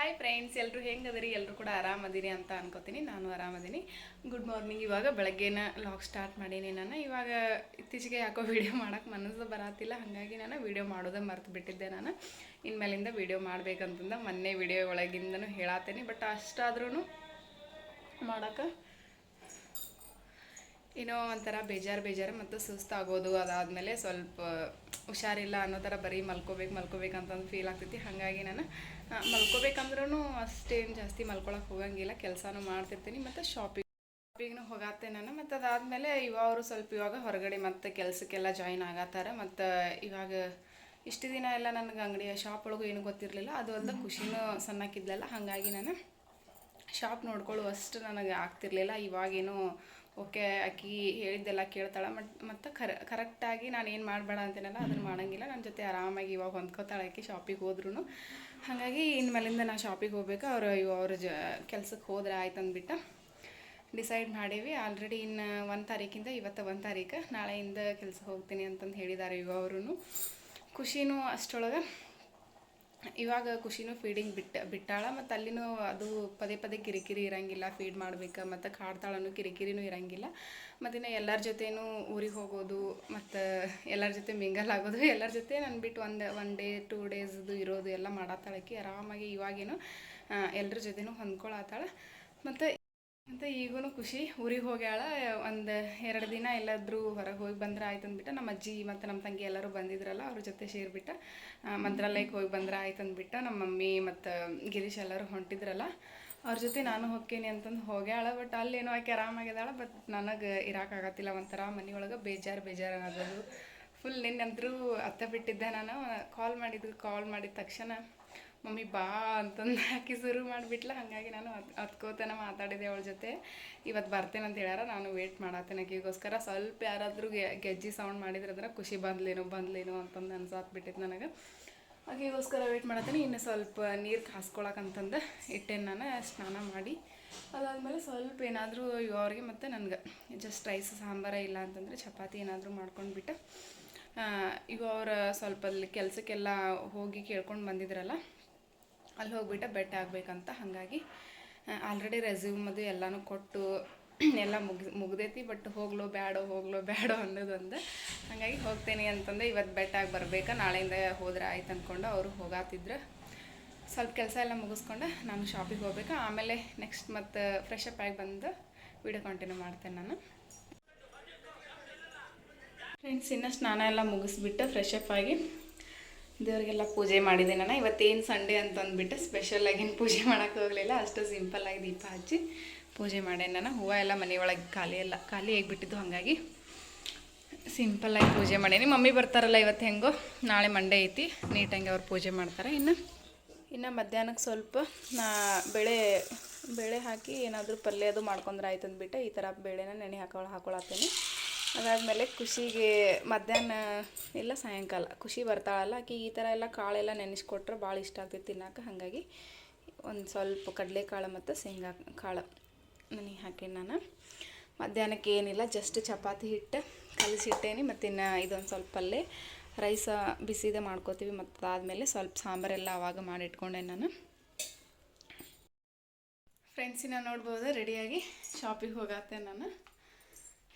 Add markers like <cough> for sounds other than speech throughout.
Hi friends ಎಲ್ಲರೂ ಹೆಂಗದಿರಿ? ಎಲ್ಲರೂ ಕೂಡ ಆರಾಮದಿರಿ ಅಂತ ಅನ್ಕೋತೀನಿ. ನಾನು ಆರಾಮದೀನಿ. ಗುಡ್ ಮಾರ್ನಿಂಗ್ ಇವಾಗ ಬೆಳಗ್ಗೆನ ಲಾಗ್ ಸ್ಟಾರ್ಟ್ ಮಾಡೀನಿ ನಾನು. ಇವಾಗ ಇತ್ತೀಚೆಗೆ ಯಾಕೋ ವೀಡಿಯೋ ಮಾಡೋಕ್ಕೆ ಮನಸ್ಸು ಬರತ್ತಿಲ್ಲ ಹಾಗಾಗಿ ನಾನು ವೀಡಿಯೋ ಮಾಡೋದೇ ಮರ್ತು ಬಿಟ್ಟಿದ್ದೆ ನಾನು. ಇನ್ಮೇಲಿಂದ ವಿಡಿಯೋ ಮಾಡ್ಬೇಕಂತಂದ ಮೊನ್ನೆ ವಿಡಿಯೋ ಒಳಗಿಂದನೂ ಹೇಳಾತೇನೆ. ಬಟ್ ಅಷ್ಟಾದ್ರೂ ಮಾಡೋಕೆ ಏನೋ ಒಂಥರ ಬೇಜಾರು ಬೇಜಾರು ಮತ್ತು ಸುಸ್ತಾಗೋದು ಅದಾದಮೇಲೆ ಸ್ವಲ್ಪ ಹುಷಾರಿಲ್ಲ ಅನ್ನೋ ಥರ ಬರೀ ಮಲ್ಕೋಬೇಕು ಮಲ್ಕೋಬೇಕು ಅಂತಂದು ಫೀಲ್ ಆಗ್ತೈತಿ. ಹಾಗಾಗಿ ನಾನು ಮಲ್ಕೋಬೇಕಂದ್ರೂ ಅಷ್ಟೇನು ಜಾಸ್ತಿ ಮಲ್ಕೊಳಕ್ಕೆ ಹೋಗಂಗಿಲ್ಲ. ಕೆಲಸನೂ ಮಾಡ್ತಿರ್ತೀನಿ. ಮತ್ತು ಶಾಪಿಂಗ್ ಶಾಪಿಂಗ್ನು ಹೋಗತ್ತೆ ನಾನು. ಮತ್ತು ಅದಾದಮೇಲೆ ಇವಾಗ ಅವರು ಸ್ವಲ್ಪ ಇವಾಗ ಹೊರಗಡೆ ಮತ್ತು ಕೆಲಸಕ್ಕೆಲ್ಲ ಜಾಯಿನ್ ಆಗತ್ತಾರ. ಮತ್ತು ಇವಾಗ ಇಷ್ಟು ದಿನ ಎಲ್ಲ ನನಗೆ ಅಂಗಡಿಯ ಶಾಪ್ ಒಳಗೂ ಏನು ಗೊತ್ತಿರಲಿಲ್ಲ. ಅದು ಒಂದು ಖುಷಿನೂ ಸಣ್ಣಕ್ಕಿದ್ಲಲ್ಲ. ಹಾಗಾಗಿ ನಾನು ಶಾಪ್ ನೋಡ್ಕೊಳ್ಳುವಷ್ಟು ನನಗೆ ಆಗ್ತಿರ್ಲಿಲ್ಲ. ಇವಾಗೇನು ಓಕೆ ಆಕಿ ಹೇಳಿದ್ದೆಲ್ಲ ಕೇಳ್ತಾಳೆ. ಮಟ್ ಮತ್ತು ಕರ ಕರೆಕ್ಟಾಗಿ ನಾನು ಏನು ಮಾಡಬೇಡ ಅಂತೇನಲ್ಲ ಅದನ್ನು ಮಾಡಂಗಿಲ್ಲ. ನನ್ನ ಜೊತೆ ಆರಾಮಾಗಿ ಇವಾಗ ಹೊಂದ್ಕೋತಾಳೆ ಆಕಿ ಶಾಪಿಗೆ ಹೋದ್ರೂ ಹಾಗಾಗಿ ಇನ್ಮೇಲಿಂದ ನಾನು ಶಾಪಿಗೆ ಹೋಗ್ಬೇಕು. ಅವ್ರು ಇವ ಅವ್ರ ಜ ಕೆಲ್ಸಕ್ಕೆ ಹೋದ್ರೆ ಆಯ್ತು ಅಂದ್ಬಿಟ್ಟು ಡಿಸೈಡ್ ಮಾಡೀವಿ. ಆಲ್ರೆಡಿ ಇನ್ನು ಒಂದು ತಾರೀಕಿಂದ, ಇವತ್ತು ಒಂದು ತಾರೀಕು ನಾಳೆಯಿಂದ ಕೆಲ್ಸಕ್ಕೆ ಹೋಗ್ತೀನಿ ಅಂತಂದು ಹೇಳಿದ್ದಾರೆ ಇವ ಅವರು ಖುಷಿನೂ ಅಷ್ಟರೊಳಗೆ ಇವಾಗ ಖುಷಿನೂ ಫೀಡಿಂಗ್ ಬಿಟ್ಟ, ಬಿಟ್ಟಾಳ ಮತ್ತು ಅಲ್ಲಿನೂ ಅದು ಪದೇ ಪದೇ ಕಿರಿಕಿರಿ ಇರಂಗಿಲ್ಲ ಫೀಡ್ ಮಾಡ್ಬೇಕು, ಮತ್ತು ಕಾಡ್ತಾಳನು ಕಿರಿಕಿರಿನೂ ಇರಂಗಿಲ್ಲ. ಮತ್ತು ಇನ್ನು ಎಲ್ಲರ ಜೊತೆನೂ ಊರಿಗೆ ಹೋಗೋದು, ಮತ್ತು ಎಲ್ಲರ ಜೊತೆ ಮಿಂಗಲ್ ಆಗೋದು, <laughs> ಎಲ್ಲರ ಜೊತೆ ನಾನು ಬಿಟ್ಟು ಒಂದು ಒನ್ ಡೇ ಟೂ ಡೇಸ್ದು ಇರೋದು ಎಲ್ಲ ಮಾಡತ್ತಾಳಕ್ಕೆ ಆರಾಮಾಗಿ ಇವಾಗೇನು ಎಲ್ಲರ ಜೊತೆನೂ ಹೊಂದ್ಕೊಳತ್ತಾಳ ಮತ್ತು ಮತ್ತು ಈಗೂ ಖುಷಿ. ಊರಿಗೆ ಹೋಗ್ಯಾಳ, ಒಂದು ಎರಡು ದಿನ ಎಲ್ಲಾದರೂ ಹೊರಗೆ ಹೋಗಿ ಬಂದ್ರೆ ಆಯ್ತು ಅಂದ್ಬಿಟ್ಟು, ನಮ್ಮ ಅಜ್ಜಿ ಮತ್ತು ನಮ್ಮ ತಂಗಿ ಎಲ್ಲರೂ ಬಂದಿದ್ರಲ್ಲ, ಅವ್ರ ಜೊತೆ ಸೇರಿಬಿಟ್ಟು ಮಂತ್ರಾಲಯಕ್ಕೆ ಹೋಗಿ ಬಂದ್ರೆ ಆಯ್ತು ಅಂದ್ಬಿಟ್ಟು, ನಮ್ಮ ಮಮ್ಮಿ ಮತ್ತು ಗಿರೀಶ್ ಎಲ್ಲರೂ ಹೊಂಟಿದ್ರಲ್ಲ, ಅವ್ರ ಜೊತೆ ನಾನು ಹೋಗ್ತೀನಿ ಅಂತಂದು ಹೋಗ್ಯಾಳ, ಬಟ್ ಅಲ್ಲೇನೋ ಆಕೆ ಆರಾಮಾಗಿದ್ದಾಳೆ ಬಟ್ ನನಗೆ ಇರೋಕ್ಕಾಗತ್ತಿಲ್ಲ ಒಂಥರ ಮನೆಯೊಳಗೆ ಬೇಜಾರು ಬೇಜಾರು ಆಗೋದು ಫುಲ್ ನಿನ್ನಂತರೂ ಅತ್ತ ಬಿಟ್ಟಿದ್ದೆ ನಾನು ಕಾಲ್ ಮಾಡಿದ್ದು ಕಾಲ್ ಮಾಡಿದ ತಕ್ಷಣ ಮಮ್ಮಿ ಬಾ ಅಂತಂದು ಹಾಕಿ ಶುರು ಮಾಡಿಬಿಟ್ಲ. ಹಾಗಾಗಿ ನಾನು ಹತ್ಕೋತನ ಮಾತಾಡಿದೆ ಅವಳ ಜೊತೆ. ಇವತ್ತು ಬರ್ತೇನೆ ಅಂತ ಹೇಳ್ಯಾರ, ನಾನು ವೇಟ್ ಮಾಡತ್ತೇನೆ ಕೇಗೋಸ್ಕರ ಸ್ವಲ್ಪ ಯಾರಾದರೂ ಗೆಜ್ಜಿ ಸೌಂಡ್ ಮಾಡಿದ್ರೆ ಅಂದ್ರೆ ಖುಷಿ ಬಂದ್ಲೇನೋ ಬಂದ್ಲೇನೋ ಅಂತಂದು ಅನ್ಸಾತ್ಬಿಟ್ಟಿತ್ತು ನನಗೆ. ಆಕೆಗೋಸ್ಕರ ವೇಟ್ ಮಾಡತ್ತೇನೆ ಇನ್ನು ಸ್ವಲ್ಪ ನೀರು ಕಾಸ್ಕೊಳಕಂತಂದು ಇಟ್ಟೇನು ನಾನು, ಸ್ನಾನ ಮಾಡಿ. ಅದಾದಮೇಲೆ ಸ್ವಲ್ಪ ಏನಾದರೂ ಅವ್ರಿಗೆ ಮತ್ತು ನನಗೆ ಜಸ್ಟ್ ರೈಸ್ ಸಾಂಬಾರ ಇಲ್ಲ ಅಂತಂದರೆ ಚಪಾತಿ ಏನಾದರೂ ಮಾಡ್ಕೊಂಡ್ಬಿಟ್ಟು ಈಗ ಅವ್ರು ಸ್ವಲ್ಪ ಅಲ್ಲಿ ಕೆಲಸಕ್ಕೆಲ್ಲ ಹೋಗಿ ಕೇಳ್ಕೊಂಡು ಬಂದಿದ್ರಲ್ಲ ಅಲ್ಲಿ ಹೋಗ್ಬಿಟ್ಟು ಬೆಟ್ಟ ಆಗಬೇಕಂತ ಹಾಗಾಗಿ ಆಲ್ರೆಡಿ ರೆಸ್ಯೂಮ್ ಅದು ಎಲ್ಲನೂ ಕೊಟ್ಟು <clears throat> ಎಲ್ಲ ಮುಗಿ ಮುಗ್ದೈತಿ ಬಟ್ ಹೋಗ್ಲೋ ಬ್ಯಾಡೋ ಹೋಗ್ಲೋ ಬ್ಯಾಡೋ ಅನ್ನೋದೊಂದು. ಹಾಗಾಗಿ ಹೋಗ್ತೇನೆ ಅಂತಂದು ಇವತ್ತು ಬೆಟ್ಟಾಗಿ ಬರ್ಬೇಕಾ, ನಾಳೆಯಿಂದ ಹೋದ್ರೆ ಆಯ್ತು ಅಂದ್ಕೊಂಡು ಅವರು ಹೋಗಾತಿದ್ರು. ಸ್ವಲ್ಪ ಕೆಲಸ ಎಲ್ಲ ಮುಗಿಸ್ಕೊಂಡು ನಾನು ಶಾಪಿಗೆ ಹೋಗ್ಬೇಕು. ಆಮೇಲೆ ನೆಕ್ಸ್ಟ್ ಮತ್ತು ಫ್ರೆಶ್ ಅಪ್ ಆಗಿ ಬಂದು ವಿಡಿಯೋ ಕಂಟಿನ್ಯೂ ಮಾಡ್ತೇನೆ ನಾನು. ಫ್ರೆಂಡ್ಸ್ ಇನ್ನಷ್ಟು ಸ್ನಾನ ಎಲ್ಲ ಮುಗಿಸ್ಬಿಟ್ಟು ಫ್ರೆಶ್ ಅಪ್ ಆಗಿ ದೇವರಿಗೆಲ್ಲ ಪೂಜೆ ಮಾಡಿದೆ ನಾನು. ಇವತ್ತೇನು ಸಂಡೇ ಅಂತ ಅಂದ್ಬಿಟ್ಟು ಸ್ಪೆಷಲಾಗೇನು ಪೂಜೆ ಮಾಡೋಕ್ಕೆ ಹೋಗಲಿಲ್ಲ. ಅಷ್ಟು ಸಿಂಪಲ್ಲಾಗಿ ದೀಪ ಹಚ್ಚಿ ಪೂಜೆ ಮಾಡೇನೆ ನಾನು. ಹೂವು ಎಲ್ಲ ಮನೆಯೊಳಗೆ ಖಾಲಿ ಎಲ್ಲ ಖಾಲಿ ಆಗಿಬಿಟ್ಟಿದ್ದು, ಹಾಗಾಗಿ ಸಿಂಪಲ್ಲಾಗಿ ಪೂಜೆ ಮಾಡೇನಿ ಮಮ್ಮಿ ಬರ್ತಾರಲ್ಲ ಇವತ್ತು ಹೆಂಗೋ? ನಾಳೆ ಮಂಡೇ ಐತಿ, ನೀಟಾಗಿ ಅವ್ರು ಪೂಜೆ ಮಾಡ್ತಾರೆ. ಇನ್ನು ಇನ್ನು ಮಧ್ಯಾಹ್ನಕ್ಕೆ ಸ್ವಲ್ಪ ನಾ ಬೆಳೆ, ಬೇಳೆ ಹಾಕಿ ಏನಾದರೂ ಪಲ್ಯ ಅದು ಮಾಡ್ಕೊಂಡ್ರೆ ಆಯ್ತು ಅಂದ್ಬಿಟ್ಟು. ಈ ಥರ ಬೇಳೆನ ನೆನೆ ಹಾಕೊಳ ಹಾಕೊಳತ್ತೇನೆ. ಅದಾದಮೇಲೆ ಖುಷಿಗೆ ಮಧ್ಯಾಹ್ನ ಇಲ್ಲ ಸಾಯಂಕಾಲ ಖುಷಿ ಬರ್ತಾಳಲ್ಲ, ಆಕೆ ಈ ಥರ ಎಲ್ಲ ಕಾಳೆಲ್ಲ ನೆನೆಸ್ಕೊಟ್ರೆ ಭಾಳ ಇಷ್ಟ ಆಗ್ತೈತಿ ತಿನ್ನಕ್ಕೆ. ಹಾಗಾಗಿ ಒಂದು ಸ್ವಲ್ಪ ಕಡಲೆಕಾಳು ಮತ್ತು ಶೇಂಗಾ ಕಾಳು ನನಗೆ ಹಾಕೀನಿ ನಾನು. ಮಧ್ಯಾಹ್ನಕ್ಕೆ ಏನಿಲ್ಲ ಜಸ್ಟ್ ಚಪಾತಿ ಹಿಟ್ಟು ಕಲಸಿಟ್ಟೇನಿ ಮತ್ತು ಇನ್ನು ಇದೊಂದು ಸ್ವಲ್ಪ ಪಲ್ಯ ರೈಸ ಬಿಸಿದ ಮಾಡ್ಕೋತೀವಿ ಮತ್ತು ಅದಾದಮೇಲೆ ಸ್ವಲ್ಪ ಸಾಂಬಾರೆಲ್ಲ ಆವಾಗ ಮಾಡಿಟ್ಕೊಂಡೆ ನಾನು. ಫ್ರೆಂಡ್ಸಿನ ನೋಡ್ಬೋದು ರೆಡಿಯಾಗಿ ಶಾಪಿಗೆ ಹೋಗತ್ತೆ ನಾನು.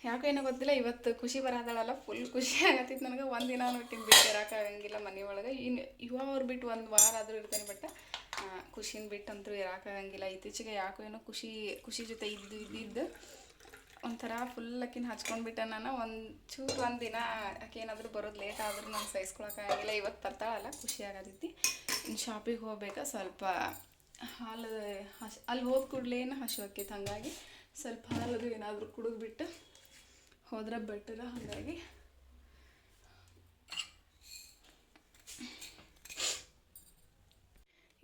ಯಾಕೋ ಏನೋ ಗೊತ್ತಿಲ್ಲ, ಇವತ್ತು ಖುಷಿ ಬರೋದಾಳಲ್ಲ ಫುಲ್ ಖುಷಿ ಆಗತ್ತಿತ್ತು ನನಗೆ. ಒಂದು ದಿನ ಬಿಟ್ಟು ಬಿಟ್ಟು ಮನೆ ಒಳಗೆ. ಇನ್ನು ಇವ ಅವ್ರು ಬಿಟ್ಟು ಒಂದು ವಾರ ಆದರೂ ಇರ್ತೇನೆ ಬಟ್ ಖುಷಿನ ಬಿಟ್ಟು ಅಂತೂ ಇರೋಕ್ಕಾಗಂಗಿಲ್ಲ ಇತ್ತೀಚೆಗೆ ಯಾಕೋ ಏನೋ ಖುಷಿ ಖುಷಿ ಜೊತೆ ಇದ್ದು ಇದ್ದಿದ್ದು ಒಂಥರ ಫುಲ್ ಅಕ್ಕಿನ ಹಚ್ಕೊಂಡ್ಬಿಟ್ಟೆ ನಾನು. ಒಂದು ಚೂರು ಒಂದು ದಿನ ಏನಾದರೂ ಬರೋದು ಲೇಟ್ ಆದರೂ ನಾನು ಸಹಿಸ್ಕೊಳಕ್ಕಾಗಿಲ್ಲ ಇವತ್ತು ಬರ್ತಾಳಲ್ಲ, ಖುಷಿ ಆಗತೈತಿ ಇನ್ನು ಶಾಪಿಗೆ ಹೋಗ್ಬೇಕಾ, ಸ್ವಲ್ಪ ಹಾಲು ಹಸ್ ಅಲ್ಲಿ ಹೋದ ಕೂಡಲೇನು ಹಸು ಹಾಕಿತ್ತು ಹಾಗಾಗಿ ಸ್ವಲ್ಪ ಹಾಲದು ಏನಾದರೂ ಕುಡಿದ್ಬಿಟ್ಟು ಹೋದ್ರೆ ಬೆಟರ್ ಹಾಗಾಗಿ.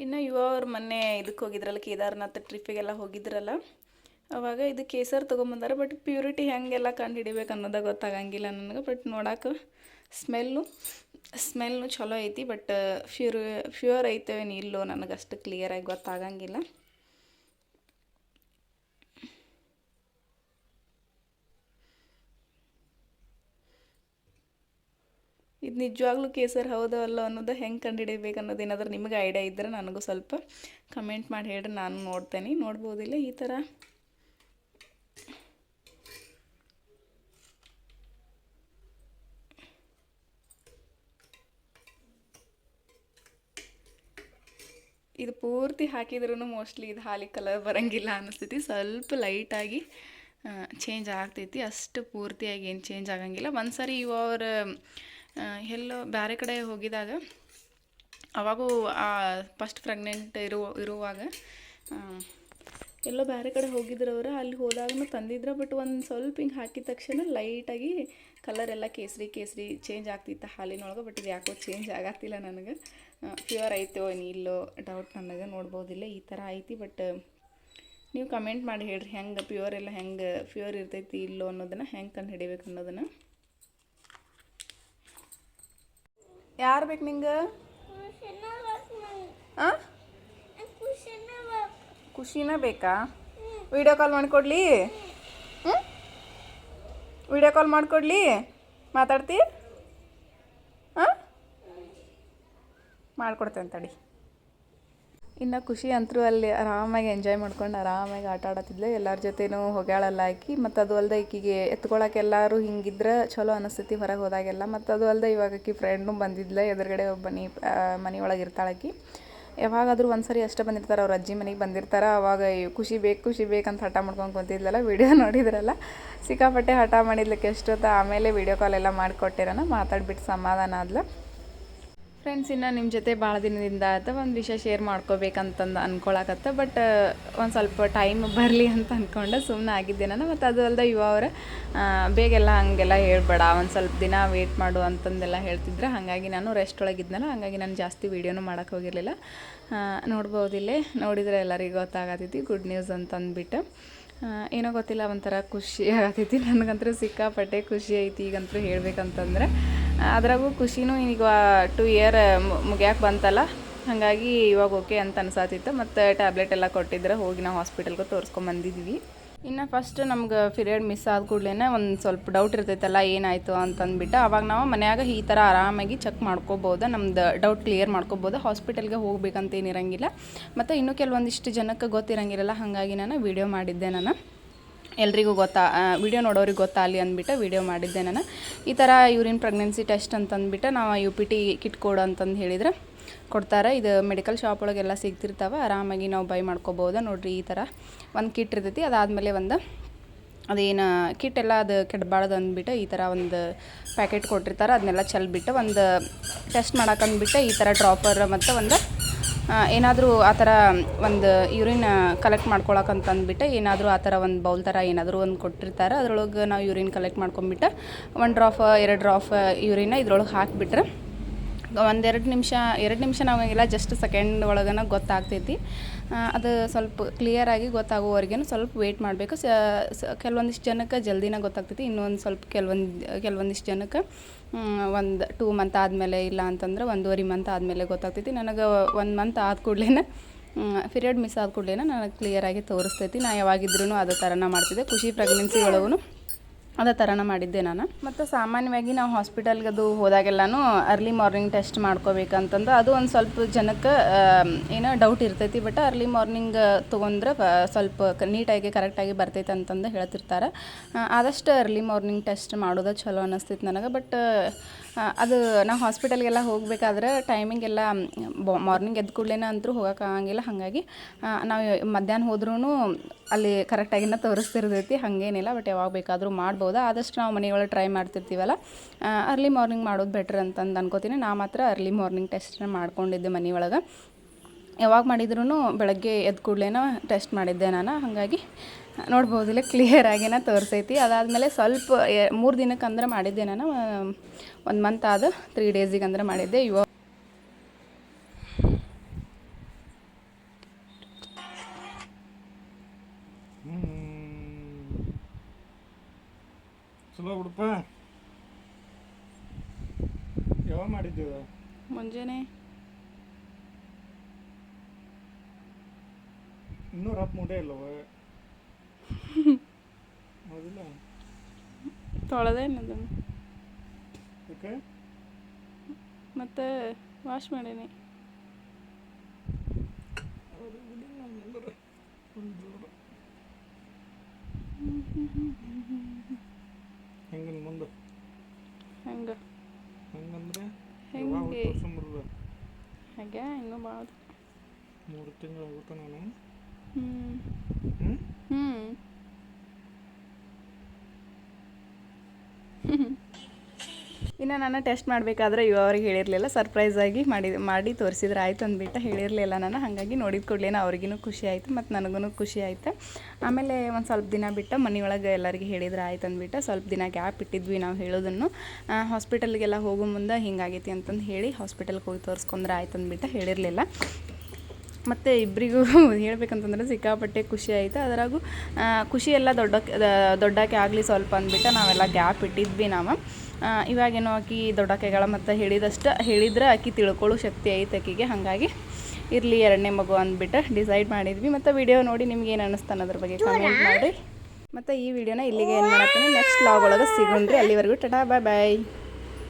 ಇನ್ನು ಯುವ ಅವ್ರು ಮೊನ್ನೆ ಇದಕ್ಕೆ ಹೋಗಿದ್ರಲ್ಲ, ಕೇದಾರನಾಥ ಟ್ರಿಪ್ಪಿಗೆಲ್ಲ ಹೋಗಿದ್ರಲ್ಲ, ಅವಾಗ ಇದು ಕೇಸರ್ ತೊಗೊಂಬಂದಾರ ಬಟ್ ಪ್ಯೂರಿಟಿ ಹೆಂಗೆಲ್ಲ ಕಂಡು ಹಿಡಿಬೇಕು ಅನ್ನೋದ ಗೊತ್ತಾಗಂಗಿಲ್ಲ ನನಗೆ ಬಟ್ ನೋಡಕ್ಕೆ ಸ್ಮೆಲ್ಲು ಸ್ಮೆಲ್ನು ಚಲೋ ಐತಿ ಬಟ್ ಫ್ಯೂರ್ ಫ್ಯೂರ್ ಐತೆ ಏನು ಇಲ್ಲೋ ನನಗೆ ಅಷ್ಟು ಕ್ಲಿಯರಾಗಿ ಗೊತ್ತಾಗಂಗಿಲ್ಲ. ಇದು ನಿಜವಾಗ್ಲೂ ಕೇಸರ್ ಹೌದೋ ಅಲ್ಲೋ ಅನ್ನೋದು ಹೆಂಗೆ ಕಂಡುಹಿಡಿಬೇಕು ಅನ್ನೋದು ಏನಾದರೂ ನಿಮಗೆ ಐಡಿಯಾ ಇದ್ದರೆ ನನಗೂ ಸ್ವಲ್ಪ ಕಮೆಂಟ್ ಮಾಡಿ ಹೇಳ್ರಿ, ನಾನು ನೋಡ್ತೇನೆ. ನೋಡ್ಬೋದಿಲ್ಲ ಈ ಥರ? ಇದು ಪೂರ್ತಿ ಹಾಕಿದ್ರೂ ಮೋಸ್ಟ್ಲಿ ಇದು ಹಾಲಿಗೆ ಕಲರ್ ಬರೋಂಗಿಲ್ಲ ಅನ್ನಿಸ್ತೈತಿ ಸ್ವಲ್ಪ ಲೈಟಾಗಿ ಚೇಂಜ್ ಆಗ್ತೈತಿ. ಅಷ್ಟು ಪೂರ್ತಿಯಾಗಿ ಏನು ಚೇಂಜ್ ಆಗಂಗಿಲ್ಲ. ಒಂದು ಸಾರಿ ಇವು ಎಲ್ಲೋ ಬೇರೆ ಕಡೆ ಹೋಗಿದಾಗ, ಅವಾಗೂ ಫಸ್ಟ್ ಪ್ರೆಗ್ನೆಂಟ್ ಇರೋ, ಇರುವಾಗ ಎಲ್ಲೋ ಬೇರೆ ಕಡೆ ಹೋಗಿದ್ರು ಅವರು ಅಲ್ಲಿ ಹೋದಾಗೂ ತಂದಿದ್ರು ಬಟ್ ಒಂದು ಸ್ವಲ್ಪ ಹಿಂಗೆ ಹಾಕಿದ ತಕ್ಷಣ ಲೈಟಾಗಿ ಕಲರ್ ಎಲ್ಲ ಕೇಸರಿ ಕೇಸರಿ ಚೇಂಜ್ ಆಗ್ತಿತ್ತು ಹಾಲಿನೊಳಗೆ ಬಟ್ ಇದು ಯಾಕೋ ಚೇಂಜ್ ಆಗತ್ತಿಲ್ಲ ನನಗೆ. ಪ್ಯೂರ್ ಐತೋ ಇಲ್ಲೋ ಡೌಟ್ ನನಗೆ, ನೋಡ್ಬೋದಿಲ್ಲ, ಈ ಥರ ಐತಿ ಬಟ್ ನೀವು ಕಮೆಂಟ್ ಮಾಡಿ ಹೇಳ್ರಿ, ಹೆಂಗೆ ಪ್ಯೂರ್ ಎಲ್ಲ ಹೆಂಗೆ ಪ್ಯೂರ್ ಇರ್ತೈತಿ ಇಲ್ಲೋ ಅನ್ನೋದನ್ನು, ಹೆಂಗೆ ಕಂಡು ಹಿಡಿಬೇಕು ಅನ್ನೋದನ್ನು. ಯಾರು ಬೇಕು ನಿಂಗೆ? ಹಾಂ ಖುಷಿನ ಬೇಕಾ. ವಿಡಿಯೋ ಕಾಲ್ ಮಾಡಿಕೊಡ್ಲಿ? ಹ್ಞೂ ವಿಡಿಯೋ ಕಾಲ್ ಮಾಡಿಕೊಡ್ಲಿ? ಮಾತಾಡ್ತಿ? ಹಾಂ ಮಾಡ್ಕೊಡ್ತೇನೆ ತಡಿ. ಇನ್ನು ಖುಷಿ ಅಂತರೂ ಅಲ್ಲಿ ಆರಾಮಾಗಿ ಎಂಜಾಯ್ ಮಾಡ್ಕೊಂಡು ಆರಾಮಾಗಿ ಆಟ ಆಡತ್ತಿದ್ಲು. ಎಲ್ಲರ ಜೊತೆನೂ ಹೊಗ್ಯಾಳೆಲ್ಲ ಹಾಕಿ ಮತ್ತು ಅದು ಅಲ್ಲದೆ ಈಕಿಗೆ ಎತ್ಕೊಳಕ್ಕೆ ಎಲ್ಲರೂ ಹಿಂಗಿದ್ರೆ ಚಲೋ ಅನಿಸ್ತೈತಿ ಹೊರಗೆ ಹೋದಾಗೆಲ್ಲ. ಮತ್ತು ಅದು ಅಲ್ಲದೆ ಇವಾಗ ಆಕಿ ಫ್ರೆಂಡ್ನು ಬಂದಿದ್ಲೆ. ಎದುರುಗಡೆ ಒಬ್ಬ ಮನೆ ಮನೆ ಒಳಗೆ ಇರ್ತಾಳಾಕಿ ಯಾವಾಗಾದರೂ ಒಂದು ಸರಿ ಅಷ್ಟೇ ಬಂದಿರ್ತಾರೆ. ಅವ್ರ ಅಜ್ಜಿ ಮನೆಗೆ ಬಂದಿರ್ತಾರೆ. ಅವಾಗ ಖುಷಿ ಬೇಕು, ಖುಷಿ ಬೇಕಂತ ಹಠ ಮಾಡ್ಕೊಂಡು ಕುಂತಿದ್ಲಲ್ಲ ವೀಡಿಯೋ <laughs> ನೋಡಿದ್ರಲ್ಲ. ಸಿಕ್ಕಾಪಟ್ಟೆ ಹಠ ಮಾಡಿದ್ಲಿಕ್ಕೆ ಎಷ್ಟೊತ್ತು ಆಮೇಲೆ ವೀಡಿಯೋ ಕಾಲ್ ಎಲ್ಲ ಮಾಡಿಕೊಟ್ಟಿರೋಣ. ಮಾತಾಡ್ಬಿಟ್ಟು ಸಮಾಧಾನ ಆದ್ಲು. ಫ್ರೆಂಡ್ಸ್ ಇನ್ನು ನಿಮ್ಮ ಜೊತೆ ಭಾಳ ದಿನದಿಂದ ಆತ ಒಂದು ವಿಷಯ ಶೇರ್ ಮಾಡ್ಕೋಬೇಕಂತಂದು ಅಂದ್ಕೊಳಕತ್ತ ಬಟ್ ಒಂದು ಸ್ವಲ್ಪ ಟೈಮ್ ಬರಲಿ ಅಂತ ಅಂದ್ಕೊಂಡು ಸುಮ್ಮನೆ ಆಗಿದ್ದೆ ನಾನು. ಮತ್ತು ಅದು ಅಲ್ಲದೆ ಯುವ ಅವರು ಬೇಗೆಲ್ಲ ಹಂಗೆಲ್ಲ ಹೇಳ್ಬೇಡ. ಒಂದು ಸ್ವಲ್ಪ ದಿನ ವೇಟ್ ಮಾಡು ಅಂತಂದೆಲ್ಲ ಹೇಳ್ತಿದ್ರೆ. ಹಾಗಾಗಿ ನಾನು ರೆಸ್ಟ್ ಒಳಗಿದ್ನಲ್ಲ. ಹಾಗಾಗಿ ನಾನು ಜಾಸ್ತಿ ವೀಡಿಯೋನು ಮಾಡೋಕ್ಕೆ ಹೋಗಿರಲಿಲ್ಲ. ನೋಡ್ಬೋದಿಲ್ಲೇ ನೋಡಿದರೆ ಎಲ್ಲರಿಗೂ ಗೊತ್ತಾಗತ್ತೈತಿ ಗುಡ್ ನ್ಯೂಸ್ ಅಂತ ಅಂದ್ಬಿಟ್ಟು ಏನೋ ಗೊತ್ತಿಲ್ಲ, ಒಂಥರ ಖುಷಿ ಆಗತ್ತೈತಿ ನನಗಂತೂ ಸಿಕ್ಕಾಪಟ್ಟೆ ಖುಷಿ ಐತಿ. ಈಗಂತೂ ಹೇಳ್ಬೇಕಂತಂದ್ರೆ. ಅದ್ರಾಗೂ ಖುಷಿನೂ ಈಗ ಟು ಇಯರ್ ಮುಗಿಯಾಕೆ ಬಂತಲ್ಲ. ಹಾಗಾಗಿ ಇವಾಗ ಓಕೆ ಅಂತ ಅನ್ಸಾತಿತ್ತು. ಮತ್ತು ಟ್ಯಾಬ್ಲೆಟ್ ಎಲ್ಲ ಕೊಟ್ಟಿದ್ರೆ ಹೋಗಿ ನಾವು ಹಾಸ್ಪಿಟಲ್ಗೆ ತೋರಿಸ್ಕೊಂಬಂದಿದ್ವಿ ಇನ್ನು ಫಸ್ಟ್ ನಮ್ಗೆ ಪಿರಿಯಡ್ ಮಿಸ್ ಆದ ಕೂಡಲೇ ಒಂದು ಸ್ವಲ್ಪ ಡೌಟ್ ಇರ್ತೈತಲ್ಲ, ಏನಾಯಿತು ಅಂತಂದ್ಬಿಟ್ಟು ಅವಾಗ ನಾವು ಮನೆಯಾಗ ಈ ಥರ ಆರಾಮಾಗಿ ಚೆಕ್ ಮಾಡ್ಕೋಬೋದು, ನಮ್ದು ಡೌಟ್ ಕ್ಲಿಯರ್ ಮಾಡ್ಕೋಬೋದು ಹಾಸ್ಪಿಟಲ್ಗೆ ಹೋಗ್ಬೇಕಂತ ಏನಿರಂಗಿಲ್ಲ ಮತ್ತು ಇನ್ನೂ ಕೆಲವೊಂದಿಷ್ಟು ಜನಕ್ಕೆ ಗೊತ್ತಿರಂಗಿರಲ್ಲ ಹಾಗಾಗಿ ನಾನು ವೀಡಿಯೋ ಮಾಡಿದ್ದೆ ನಾನು. ಎಲ್ರಿಗೂ ಗೊತ್ತಾ ವಿಡಿಯೋ ನೋಡೋರಿಗೆ ಗೊತ್ತಾಗಲಿ ಅಂದ್ಬಿಟ್ಟು ವಿಡಿಯೋ ಮಾಡಿದ್ದೆ ನಾನು. ಈ ಥರ ಯೂರಿನ್ ಪ್ರೆಗ್ನೆನ್ಸಿ ಟೆಸ್ಟ್ ಅಂತಂದ್ಬಿಟ್ಟು ನಾವು ಯು ಪಿ ಟಿ ಕಿಟ್ ಕೊಡು ಅಂತಂದು ಹೇಳಿದರೆ ಕೊಡ್ತಾರೆ. ಇದು ಮೆಡಿಕಲ್ ಶಾಪ್ ಒಳಗೆಲ್ಲ ಸಿಗ್ತಿರ್ತಾವೆ, ಆರಾಮಾಗಿ ನಾವು ಬೈ ಮಾಡ್ಕೋಬೋದು ನೋಡಿರಿ ಈ ಥರ ಒಂದು ಕಿಟ್ ಇರ್ತೈತಿ, ಅದಾದಮೇಲೆ ಒಂದು ಅದೇನು ಕಿಟ್ ಎಲ್ಲ ಅದು ಕೆಡಬಾರ್ದು ಅಂದ್ಬಿಟ್ಟು ಈ ಥರ ಒಂದು ಪ್ಯಾಕೆಟ್ ಕೊಟ್ಟಿರ್ತಾರೆ. ಅದನ್ನೆಲ್ಲ ಚೆಲ್ಬಿಟ್ಟು ಒಂದು ಟೆಸ್ಟ್ ಮಾಡೋಕಂದ್ಬಿಟ್ಟು ಈ ಥರ ಡ್ರಾಪರ್ ಮತ್ತು ಒಂದು ಏನಾದರೂ ಆ ಥರ ಒಂದು ಯೂರಿನ್ ಕಲೆಕ್ಟ್ ಮಾಡ್ಕೊಳಕ್ಕೆ ಅಂದ್ಬಿಟ್ಟು ಏನಾದರೂ ಆ ಥರ ಒಂದು ಬೌಲ್ ಥರ ಏನಾದರೂ ಒಂದು ಕೊಟ್ಟಿರ್ತಾರೆ. ಅದ್ರೊಳಗೆ ನಾವು ಯೂರಿನ್ ಕಲೆಕ್ಟ್ ಮಾಡ್ಕೊಂಬಿಟ್ಟು ಒಂದು ಡ್ರಾಫ್ ಎರಡು ಡ್ರಾಫ್ ಯೂರಿನ ಇದ್ರೊಳಗೆ ಹಾಕಿಬಿಟ್ರೆ ಒಂದೆರಡು ನಿಮಿಷ, ಎರಡು ನಿಮಿಷ ನಾವಾಗೆಲ್ಲ ಜಸ್ಟ್ ಸೆಕೆಂಡ್ ಒಳಗನ ಗೊತ್ತಾಗ್ತೈತಿ. ಅದು ಸ್ವಲ್ಪ ಕ್ಲಿಯರಾಗಿ ಗೊತ್ತಾಗೋವರೆಗೂ ಸ್ವಲ್ಪ ವೆಯ್ಟ್ ಮಾಡಬೇಕು. ಸ ಕೆಲವೊಂದಿಷ್ಟು ಜನಕ್ಕೆ ಜಲ್ದಿನ ಗೊತ್ತಾಗ್ತೈತಿ. ಇನ್ನೊಂದು ಸ್ವಲ್ಪ ಕೆಲವೊಂದು, ಕೆಲವೊಂದಿಷ್ಟು ಜನಕ್ಕೆ ಒಂದು ಟೂ ಮಂತ್ ಆದಮೇಲೆ ಇಲ್ಲ ಅಂತಂದ್ರೆ ಒಂದೂವರೆ ಮಂತ್ ಆದಮೇಲೆ ಗೊತ್ತಾಗ್ತೈತಿ. ನನಗೆ ಒಂದು ಮಂತ್ ಆದ ಕೂಡಲೇ ಪೀರಿಯಡ್ ಮಿಸ್ ಆದ ಕೂಡಲೇ ನನಗೆ ಕ್ಲಿಯರಾಗಿ ತೋರಿಸ್ತೈತಿ. ನಾ ಯಾವಾಗಿದ್ರೂ ಅದೇ ಥರನ ಮಾಡ್ತಿದ್ದೆ. ಖುಷಿ ಪ್ರೆಗ್ನೆನ್ಸಿ ಒಳಗೂ ಅದೇ ಥರನ ಮಾಡಿದ್ದೆ ನಾನು. ಮತ್ತು ಸಾಮಾನ್ಯವಾಗಿ ನಾವು ಹಾಸ್ಪಿಟಲ್ಗೆ ಅದು ಹೋದಾಗೆಲ್ಲನೂ ಅರ್ಲಿ ಮಾರ್ನಿಂಗ್ ಟೆಸ್ಟ್ ಮಾಡ್ಕೋಬೇಕಂತಂದು ಅದು ಒಂದು ಸ್ವಲ್ಪ ಜನಕ್ಕೆ ಏನೋ ಡೌಟ್ ಇರ್ತೈತಿ ಬಟ್ ಅರ್ಲಿ ಮಾರ್ನಿಂಗ್ ತೊಗೊಂಡ್ರೆ ಸ್ವಲ್ಪ ನೀಟಾಗಿ, ಕರೆಕ್ಟಾಗಿ ಬರ್ತೈತೆ ಅಂತಂದು ಹೇಳ್ತಿರ್ತಾರೆ ಆದಷ್ಟು ಅರ್ಲಿ ಮಾರ್ನಿಂಗ್ ಟೆಸ್ಟ್ ಮಾಡೋದು ಚಲೋ ಅನ್ನಿಸ್ತೈತಿ ನನಗೆ ಬಟ್ ಅದು ನಾವು ಹಾಸ್ಪಿಟಲ್ಗೆಲ್ಲ ಹೋಗಬೇಕಾದ್ರೆ ಟೈಮಿಂಗ್ ಎಲ್ಲ ಮಾರ್ನಿಂಗ್ ಎದ್ದ ಕೂಡಲೇ ಅಂತೂ ಹೋಗೋಕ್ಕಾಗಂಗಿಲ್ಲ ಹಾಗಾಗಿ ನಾವು ಮಧ್ಯಾಹ್ನ ಹೋದ್ರೂ ಅಲ್ಲಿ ಕರೆಕ್ಟಾಗಿನ ತೋರಿಸ್ತಿರ್ತೈತಿ, ಹಾಗೇನಿಲ್ಲ ಬಟ್ ಯಾವಾಗ ಬೇಕಾದರೂ ಮಾಡ್ಬೋದು. ಆದಷ್ಟು ನಾವು ಮನೆಯೊಳಗೆ ಟ್ರೈ ಮಾಡ್ತಿರ್ತೀವಲ್ಲ ಅರ್ಲಿ ಮಾರ್ನಿಂಗ್ ಮಾಡೋದು ಬೆಟ್ರ್ ಅಂತಂದು ಅನ್ಕೋತೀನಿ. ನಾ ಮಾತ್ರ ಅರ್ಲಿ ಮಾರ್ನಿಂಗ್ ಟೆಸ್ಟ್ನ ಮಾಡ್ಕೊಂಡಿದ್ದೆ ಮನೆಯೊಳಗೆ. ಯಾವಾಗ ಮಾಡಿದ್ರೂ ಬೆಳಗ್ಗೆ ಎದ್ದ ಕೂಡಲೇ ಟೆಸ್ಟ್ ಮಾಡಿದ್ದೆ ನಾನು. ಹಾಗಾಗಿ ನೋಡ್ಬೋದಿಲ್ಲ ಕ್ಲಿಯರ್ ಆಗಿನ ತೋರಿಸೈತಿ. ಅದಾದಮೇಲೆ ಸ್ವಲ್ಪ ಮೂರು ದಿನಕ್ಕೆ ಅಂದ್ರೆ ಮಾಡಿದ್ದೆ ನಾನು. ಒಂದು ಮಂತ್ ಆದ ತ್ರೀ ಡೇಸಿಗೆ ಅಂದ್ರೆ ಮಾಡಿದ್ದೆ. ಇವಾಗ ಮುಂಜಾನೆ. ಇನ್ನೂ ಹತ್ತು ಮೂಡೇ ಇಲ್ಲವ. ಹೌದಿಲ್ಲ ತೊಳೆದೇನು ಅದನ್ನು ಯಾಕೆ? ಮತ್ತು ವಾಶ್ ಮಾಡೀನಿ. ಹೆಂಗೆ ಮುಂದೆ? ಹೆಂಗೆ? ಹೆಂಗಂದ್ರೆ? ಹೆಂಗೆ? ಹಾಗೆ ಇನ್ನೂ ಭಾಳ ಮೂರು ತಿಂಗಳು ಆಗುತ್ತೆ ನಾನು? ಹ್ಞೂ <laughs> ಇನ್ನು ನಾನು ಟೆಸ್ಟ್ ಮಾಡಬೇಕಾದ್ರೆ ಇವ ಅವ್ರಿಗೆ ಹೇಳಿರಲಿಲ್ಲ. ಸರ್ಪ್ರೈಸಾಗಿ ಮಾಡಿ ಮಾಡಿ ತೋರಿಸಿದ್ರೆ ಆಯ್ತು ಅಂದ್ಬಿಟ್ಟು ಹೇಳಿರಲಿಲ್ಲ ನಾನು ಹಾಗಾಗಿ ನೋಡಿದ ಕೂಡಲೇ ಅವ್ರಿಗೂ ಖುಷಿ ಆಯಿತು ಮತ್ತು ನನಗೂ ಖುಷಿ ಆಯಿತು. ಆಮೇಲೆ ಒಂದು ಸ್ವಲ್ಪ ದಿನ ಬಿಟ್ಟು ಮನೆಯೊಳಗೆ ಎಲ್ಲರಿಗೆ ಹೇಳಿದ್ರೆ ಆಯ್ತು ಅಂದ್ಬಿಟ್ಟು ಸ್ವಲ್ಪ ದಿನ ಗ್ಯಾಪ್ ಇಟ್ಟಿದ್ವಿ ನಾವು ಹೇಳೋದನ್ನು. ಹಾಸ್ಪಿಟಲ್ಗೆಲ್ಲ ಹೋಗೋ ಮುಂದೆ ಹಿಂಗಾಗೈತಿ ಅಂತಂದು ಹೇಳಿ ಹಾಸ್ಪಿಟಲ್ಗೆ ಹೋಗಿ ತೋರಿಸ್ಕೊಂಡ್ರೆ ಆಯ್ತು ಅಂದ್ಬಿಟ್ಟು ಹೇಳಿರಲಿಲ್ಲ. ಮತ್ತು ಇಬ್ಬರಿಗೂ <laughs> ಹೇಳ್ಬೇಕಂತಂದ್ರೆ ಸಿಕ್ಕಾಪಟ್ಟೆ ಖುಷಿ ಆಯಿತು. ಅದರಾಗೂ ಖುಷಿ ಎಲ್ಲ ದೊಡ್ಡಕ್ಕೆ ದೊಡ್ಡಕ್ಕೆ ಆಗಲಿ ಸ್ವಲ್ಪ ಅಂದ್ಬಿಟ್ಟು ನಾವೆಲ್ಲ ಗ್ಯಾಪ್ ಇಟ್ಟಿದ್ವಿ ನಾವು. ಇವಾಗೇನೋ ಆಕಿ ದೊಡ್ಡಕ್ಕೆಗಳ ಮತ್ತು ಹೇಳಿದಷ್ಟು ಹೇಳಿದ್ರೆ ಆಕಿ ತಿಳ್ಕೊಳ್ಳೋ ಶಕ್ತಿ ಐತೆ ಆಕಿಗೆ. ಹಾಗಾಗಿ ಇರಲಿ ಎರಡನೇ ಮಗು ಅಂದ್ಬಿಟ್ಟು ಡಿಸೈಡ್ ಮಾಡಿದ್ವಿ. ಮತ್ತು ವಿಡಿಯೋ ನೋಡಿ ನಿಮ್ಗೆ ಏನು ಅನ್ನಿಸ್ತಾನೆ ಅನ್ನೋದ್ರ ಬಗ್ಗೆ ಕಾಮೆಂಟ್ ಮಾಡಿರಿ. ಮತ್ತು ಈ ವಿಡಿಯೋನ ಇಲ್ಲಿಗೆ ಏನು ಮಾಡ್ತೀನಿ ನೆಕ್ಸ್ಟ್ ಲಾಗ್ ಒಳಗೆ ಸಿಗೋಣ್ರಿ. ಅಲ್ಲಿವರೆಗೂ ಟಟಾ ಬಾಯ್ ಬಾಯ್